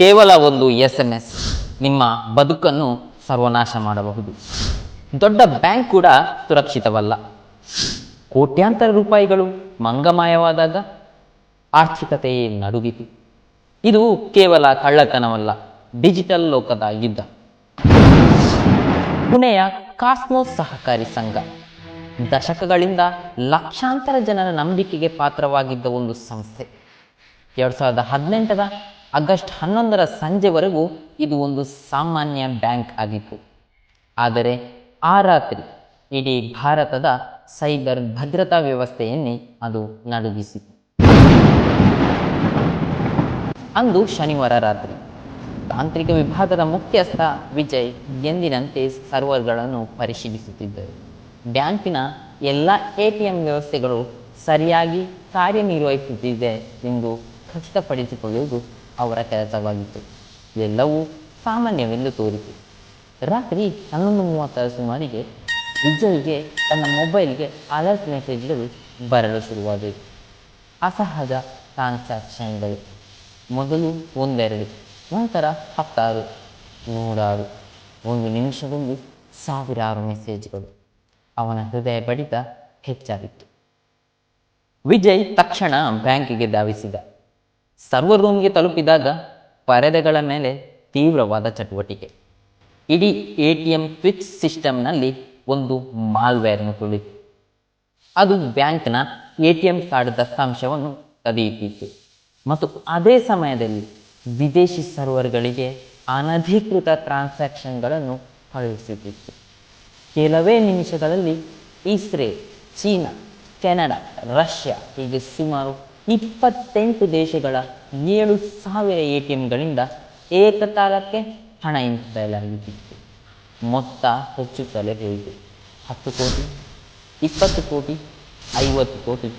ಕೇವಲ ಒಂದು S M S ನಿಮ್ಮ ಬದುಕನ್ನು ಸರ್ವನಾಶ ಮಾಡಬಹುದು. ದೊಡ್ಡ ಬ್ಯಾಂಕ್ ಕೂಡ ಸುರಕ್ಷಿತವಲ್ಲ. ಕೋಟ್ಯಾಂತರ ರೂಪಾಯಿಗಳು ಮಂಗಮಾಯವಾದಾಗ ಆರ್ಥಿಕತೆಯೇ ನಡುಗಿತು ಇದು ಕೇವಲ ಕಳ್ಳತನವಲ್ಲ, ಡಿಜಿಟಲ್ ಲೋಕದ ಯುದ್ಧ ಪುಣೆಯ ಕಾಸ್ಮೋಸ್ ಸಹಕಾರಿ ಸಂಘ. ದಶಕಗಳಿಂದ ಲಕ್ಷಾಂತರ ಜನರ ನಂಬಿಕೆಗೆ ಪಾತ್ರವಾಗಿದ್ದ ಒಂದು ಸಂಸ್ಥೆ. ಎರಡು ಸಾವಿರದ ಹದಿನೆಂಟರ ಆಗಸ್ಟ್ ಹನ್ನೊಂದರ ಸಂಜೆವರೆಗೂ ಇದು ಒಂದು ಸಾಮಾನ್ಯ ಬ್ಯಾಂಕ್ ಆಗಿತ್ತು. ಆದರೆ ಆ ರಾತ್ರಿ ಇಡೀ ಭಾರತದ ಸೈಬರ್ ಭದ್ರತಾ ವ್ಯವಸ್ಥೆಯನ್ನೇ ಅದು ನಡುಗಿಸಿತು. ಅಂದು ಶನಿವಾರ ರಾತ್ರಿ ತಾಂತ್ರಿಕ ವಿಭಾಗದ ಮುಖ್ಯಸ್ಥ ವಿಜಯ್ ಎಂದಿನಂತೆ ಸರ್ವರ್ಗಳನ್ನು ಪರಿಶೀಲಿಸುತ್ತಿದ್ದರು. ಬ್ಯಾಂಕಿನ ಎಲ್ಲ ಎ ಟಿ ಎಂ ವ್ಯವಸ್ಥೆಗಳು ಸರಿಯಾಗಿ ಕಾರ್ಯನಿರ್ವಹಿಸುತ್ತಿದೆ ಎಂದು ಖಚಿತಪಡಿಸಿಕೊಳ್ಳುವುದು ಅವರ ಕೆಲಸವಾಗಿತ್ತು. ಎಲ್ಲವೂ ಸಾಮಾನ್ಯವೆಂದು ತೋರಿತು. ರಾತ್ರಿ ಹನ್ನೊಂದು ಮೂವತ್ತರ ಸುಮಾರಿಗೆ ವಿಜಯ್ಗೆ ತನ್ನ ಮೊಬೈಲ್ಗೆ ಅಲರ್ಟ್ ಮೆಸೇಜ್ಗಳು ಬರಲು ಶುರುವಾದವು ಅಸಹಜ ಟ್ರಾನ್ಸಾಕ್ಷನ್ಗಳು ಮೊದಲು ಒಂದೆರಡು, ನಂತರ ಹತ್ತಾರು, ನೂರಾರು, ಒಂದು ನಿಮಿಷದಲ್ಲಿ ಸಾವಿರಾರು ಮೆಸೇಜ್ಗಳು ಅವನ ಹೃದಯ ಬಡಿತ ಹೆಚ್ಚಾಗಿತ್ತು. ವಿಜಯ್ ತಕ್ಷಣ ಬ್ಯಾಂಕಿಗೆ ಧಾವಿಸಿದ. ಸರ್ವರ್ ರೂಮ್ಗೆ ತಲುಪಿದಾಗ ಪರದೆಗಳ ಮೇಲೆ ತೀವ್ರವಾದ ಚಟುವಟಿಕೆ. ಇಡೀ ಎ ಟಿ ಎಂ ಸ್ವಿಚ್ ಸಿಸ್ಟಮ್ನಲ್ಲಿ ಒಂದು ಮಾಲ್ವೇರ್ನ ತುಳಿತು ಅದು ಬ್ಯಾಂಕ್ನ ಎ ಟಿ ಎಂ ಕಾರ್ಡ್ ದತ್ತಾಂಶವನ್ನು ತದೆಯುತ್ತಿತ್ತು ಮತ್ತು ಅದೇ ಸಮಯದಲ್ಲಿ ವಿದೇಶಿ ಸರ್ವರ್ಗಳಿಗೆ ಅನಧಿಕೃತ ಟ್ರಾನ್ಸಾಕ್ಷನ್ಗಳನ್ನು ಕಳುಹಿಸುತ್ತಿತ್ತು. ಕೆಲವೇ ನಿಮಿಷಗಳಲ್ಲಿ ಇಸ್ರೇಲ್, ಚೀನಾ, ಕೆನಡಾ, ರಷ್ಯಾ ಹೀಗೆ ಸುಮಾರು ಇಪ್ಪತ್ತೆಂಟು ದೇಶಗಳ ಏಳು ಸಾವಿರ ಎ ಟಿ ಎಂಗಳಿಂದ ಏಕಕಾಲಕ್ಕೆ ಹಣ ಹಿಂಪಡೆಯಲಾಗುತ್ತಿತ್ತು ಮೊತ್ತ ಹೆಚ್ಚುತ್ತಲೇ ಹೋಯಿತು ಹತ್ತು ಕೋಟಿ, ಇಪ್ಪತ್ತು ಕೋಟಿ, ಐವತ್ತು ಕೋಟಿ,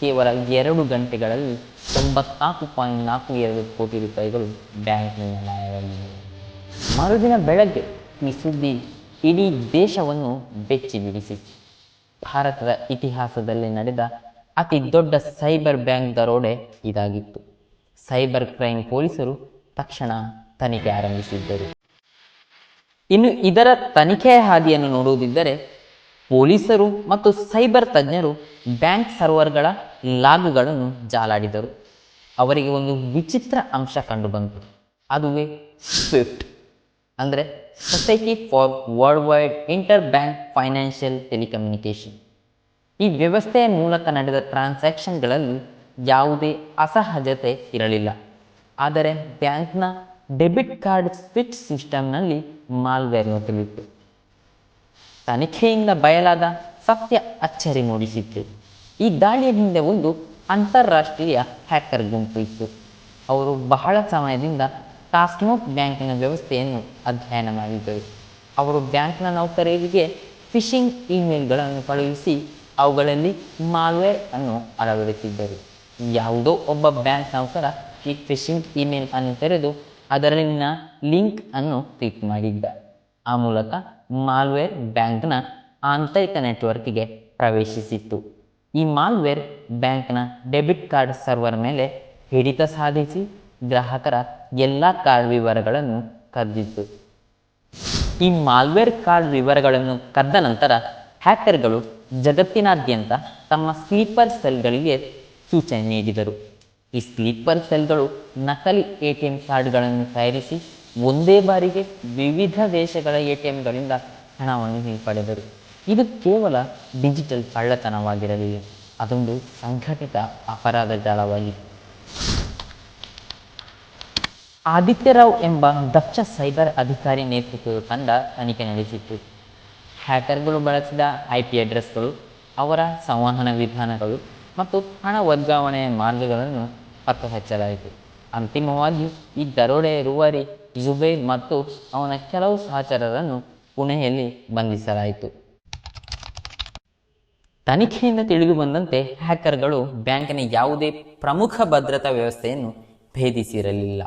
ಕೇವಲ ಎರಡು ಗಂಟೆಗಳಲ್ಲಿ ತೊಂಬತ್ನಾಲ್ಕು ಪಾಯಿಂಟ್ ನಾಲ್ಕು ಎರಡು ಕೋಟಿ ರೂಪಾಯಿಗಳು ಮಾಯವಾಗಿವೆ ಮರುದಿನ ಬೆಳಗ್ಗೆ ಈ ಸುದ್ದಿ ಇಡೀ ದೇಶವನ್ನು ಬೆಚ್ಚಿ ಬಿಡಿಸಿತ್ತು ಭಾರತದ ಇತಿಹಾಸದಲ್ಲಿ ನಡೆದ ಅತಿ ದೊಡ್ಡ ಸೈಬರ್ ಬ್ಯಾಂಕ್ ದರೋಡೆ ಇದಾಗಿತ್ತು. ಸೈಬರ್ ಕ್ರೈಮ್ ಪೊಲೀಸರು ತಕ್ಷಣ ತನಿಖೆ ಆರಂಭಿಸಿದ್ದರು. ಇನ್ನು ಇದರ ತನಿಖೆಯ ಹಾದಿಯನ್ನು ನೋಡುವುದಿದ್ದರೆ ಪೊಲೀಸರು ಮತ್ತು ಸೈಬರ್ ತಜ್ಞರು ಬ್ಯಾಂಕ್ ಸರ್ವರ್ಗಳ ಲಾಗುಗಳನ್ನು ಜಾಲಾಡಿದರು. ಅವರಿಗೆ ಒಂದು ವಿಚಿತ್ರ ಅಂಶ ಕಂಡುಬಂತು. ಅದುವೇ ಸ್ವಿಫ್ಟ್ ಅಂದರೆ society for world wide inter bank financial telecommunication. ಈ ವ್ಯವಸ್ಥೆಯ ಮೂಲಕ ನಡೆದ ಟ್ರಾನ್ಸಾಕ್ಷನ್ಗಳಲ್ಲಿ ಯಾವುದೇ ಅಸಹಜತೆ ಇರಲಿಲ್ಲ. ಆದರೆ ಬ್ಯಾಂಕ್ನ ಡೆಬಿಟ್ ಕಾರ್ಡ್ ಸ್ವಿಚ್ ಸಿಸ್ಟಮ್ನಲ್ಲಿ ಮಾಲ್ವೇರ್ ನುಸುಳಿತ್ತು ತನಿಖೆಯಿಂದ ಬಯಲಾದ ಸತ್ಯ ಅಚ್ಚರಿ ಮೂಡಿಸಿತ್ತು. ಈ ದಾಳಿಯ ಹಿಂದೆ ಒಂದು ಅಂತಾರಾಷ್ಟ್ರೀಯ ಹ್ಯಾಕರ್ ಗುಂಪು ಇತ್ತು ಅವರು ಬಹಳ ಸಮಯದಿಂದ ಟಾಸ್ಮೋಕ್ ಬ್ಯಾಂಕಿನ ವ್ಯವಸ್ಥೆಯನ್ನು ಅಧ್ಯಯನ ಮಾಡಿದ್ದರು. ಅವರು ಬ್ಯಾಂಕ್ನ ನೌಕರರಿಗೆ ಫಿಶಿಂಗ್ ಇಮೇಲ್ಗಳನ್ನು ಕಳುಹಿಸಿ ಅವುಗಳಲ್ಲಿ ಮಾಲ್ವೇರ್ ಅನ್ನು ಅಳವಡಿಸಿದ್ದರು. ಯಾವುದೋ ಒಬ್ಬ ಬ್ಯಾಂಕ್ ನೌಕರ ಈ ಫಿಶಿಂಗ್ ಇಮೇಲ್ ಅನ್ನು ತೆರೆದು ಅದರಲ್ಲಿನ ಲಿಂಕ್ ಅನ್ನು ಕ್ಲಿಕ್ ಮಾಡಿದ್ದ. ಆ ಮೂಲಕ ಮಾಲ್ವೇರ್ ಬ್ಯಾಂಕ್ನ ಆಂತರಿಕ ನೆಟ್ವರ್ಕ್ಗೆ ಪ್ರವೇಶಿಸಿತ್ತು. ಈ ಮಾಲ್ವೇರ್ ಬ್ಯಾಂಕ್ನ ಡೆಬಿಟ್ ಕಾರ್ಡ್ ಸರ್ವರ್ ಮೇಲೆ ಹಿಡಿತ ಸಾಧಿಸಿ ಗ್ರಾಹಕರ ಎಲ್ಲ ಕಾರ್ಡ್ ವಿವರಗಳನ್ನು ಕದ್ದಿತ್ತು. ಈ ಮಾಲ್ವೇರ್ ಕಾರ್ಡ್ ವಿವರಗಳನ್ನು ಕದ್ದ ನಂತರ ಹ್ಯಾಕರ್ಗಳು ಜಗತ್ತಿನಾದ್ಯಂತ ತಮ್ಮ ಸ್ಲೀಪರ್ ಸೆಲ್ಗಳಿಗೆ ಸೂಚನೆ ನೀಡಿದರು. ಈ ಸ್ಲೀಪರ್ ಸೆಲ್ಗಳು ನಕಲಿ ಎ ಟಿ ಎಂ ಕಾರ್ಡ್ಗಳನ್ನು ತಯಾರಿಸಿ ಒಂದೇ ಬಾರಿಗೆ ವಿವಿಧ ದೇಶಗಳ ಎ ಟಿ ಎಂಗಳಿಂದ ಹಣವನ್ನು ಹಿಂಪಡೆದರು. ಇದು ಕೇವಲ ಡಿಜಿಟಲ್ ಕಳ್ಳತನವಾಗಿರಲಿಲ್ಲ. ಅದೊಂದು ಸಂಘಟಿತ ಅಪರಾಧ ಜಾಲವಾಗಿದೆ. ಆದಿತ್ಯರಾವ್ ಎಂಬ ದಕ್ಷ ಸೈಬರ್ ಅಧಿಕಾರಿ ನೇತೃತ್ವದ ತಂಡ ತನಿಖೆ ನಡೆಸಿತ್ತು. ಹ್ಯಾಕರ್ಗಳು ಬಳಸಿದ ಐ ಪಿ ಅಡ್ರೆಸ್ಗಳು, ಅವರ ಸಂವಹನ ವಿಧಾನಗಳು ಮತ್ತು ಹಣ ವರ್ಗಾವಣೆಯ ಮಾರ್ಗಗಳನ್ನು ಪತ್ತೆ ಹಚ್ಚಲಾಯಿತು ಅಂತಿಮವಾಗಿ ಈ ದರೋಡೆ ರೂವಾರಿ, ಜುಬೈರ್ ಮತ್ತು ಅವನ ಕೆಲವು ಸಹಚರರನ್ನು ಪುಣೆಯಲ್ಲಿ ಬಂಧಿಸಲಾಯಿತು. ತನಿಖೆಯಿಂದ ತಿಳಿದು ಬಂದಂತೆ ಹ್ಯಾಕರ್ಗಳು ಬ್ಯಾಂಕಿನ ಯಾವುದೇ ಪ್ರಮುಖ ಭದ್ರತಾ ವ್ಯವಸ್ಥೆಯನ್ನು ಭೇದಿಸಿರಲಿಲ್ಲ.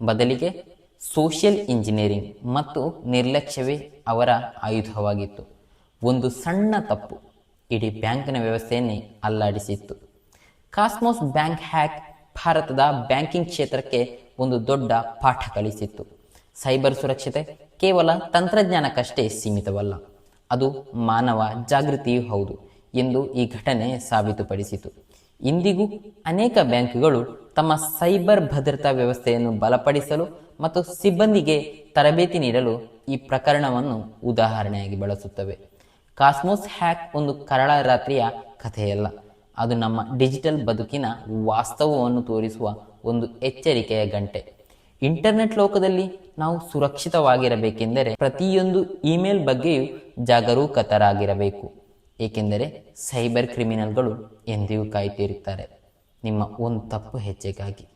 ಬದಲಿಗೆ ಸೋಷಿಯಲ್ ಇಂಜಿನಿಯರಿಂಗ್ ಮತ್ತು ನಿರ್ಲಕ್ಷ್ಯವೇ ಅವರ ಆಯುಧವಾಗಿತ್ತು. ಒಂದು ಸಣ್ಣ ತಪ್ಪು ಇಡೀ ಬ್ಯಾಂಕಿನ ವ್ಯವಸ್ಥೆಯನ್ನೇ ಅಲ್ಲಾಡಿಸಿತ್ತು. ಕಾಸ್ಮೋಸ್ ಬ್ಯಾಂಕ್ ಹ್ಯಾಕ್ ಭಾರತದ ಬ್ಯಾಂಕಿಂಗ್ ಕ್ಷೇತ್ರಕ್ಕೆ ಒಂದು ದೊಡ್ಡ ಪಾಠ ಕಲಿಸಿತ್ತು. ಸೈಬರ್ ಸುರಕ್ಷತೆ ಕೇವಲ ತಂತ್ರಜ್ಞಾನಕ್ಕಷ್ಟೇ ಸೀಮಿತವಲ್ಲ, ಅದು ಮಾನವ ಜಾಗೃತಿಯೂ ಹೌದು ಎಂದು ಈ ಘಟನೆ ಸಾಬೀತುಪಡಿಸಿತು. ಇಂದಿಗೂ ಅನೇಕ ಬ್ಯಾಂಕ್ಗಳು ತಮ್ಮ ಸೈಬರ್ ಭದ್ರತಾ ವ್ಯವಸ್ಥೆಯನ್ನು ಬಲಪಡಿಸಲು ಮತ್ತು ಸಿಬ್ಬಂದಿಗೆ ತರಬೇತಿ ನೀಡಲು ಈ ಪ್ರಕರಣವನ್ನು ಉದಾಹರಣೆಯಾಗಿ ಬಳಸುತ್ತವೆ. ಕಾಸ್ಮೋಸ್ ಹ್ಯಾಕ್ ಒಂದು ಕರಳ ರಾತ್ರಿಯ ಕಥೆಯಲ್ಲ. ಅದು ನಮ್ಮ ಡಿಜಿಟಲ್ ಬದುಕಿನ ವಾಸ್ತವವನ್ನು ತೋರಿಸುವ ಒಂದು ಎಚ್ಚರಿಕೆಯ ಗಂಟೆ. ಇಂಟರ್ನೆಟ್ ಲೋಕದಲ್ಲಿ ನಾವು ಸುರಕ್ಷಿತವಾಗಿರಬೇಕೆಂದರೆ ಪ್ರತಿಯೊಂದು ಇಮೇಲ್ ಬಗ್ಗೆಯೂ ಜಾಗರೂಕತರಾಗಿರಬೇಕು. ಏಕೆಂದರೆ ಸೈಬರ್ ಕ್ರಿಮಿನಲ್ಗಳು ಎಂದಿಗೂ ಕಾಯ್ತಿರುತ್ತಾರೆ. ನಿಮ್ಮ ಒಂದು ತಪ್ಪು ಹೆಜ್ಜೆಗಾಗಿ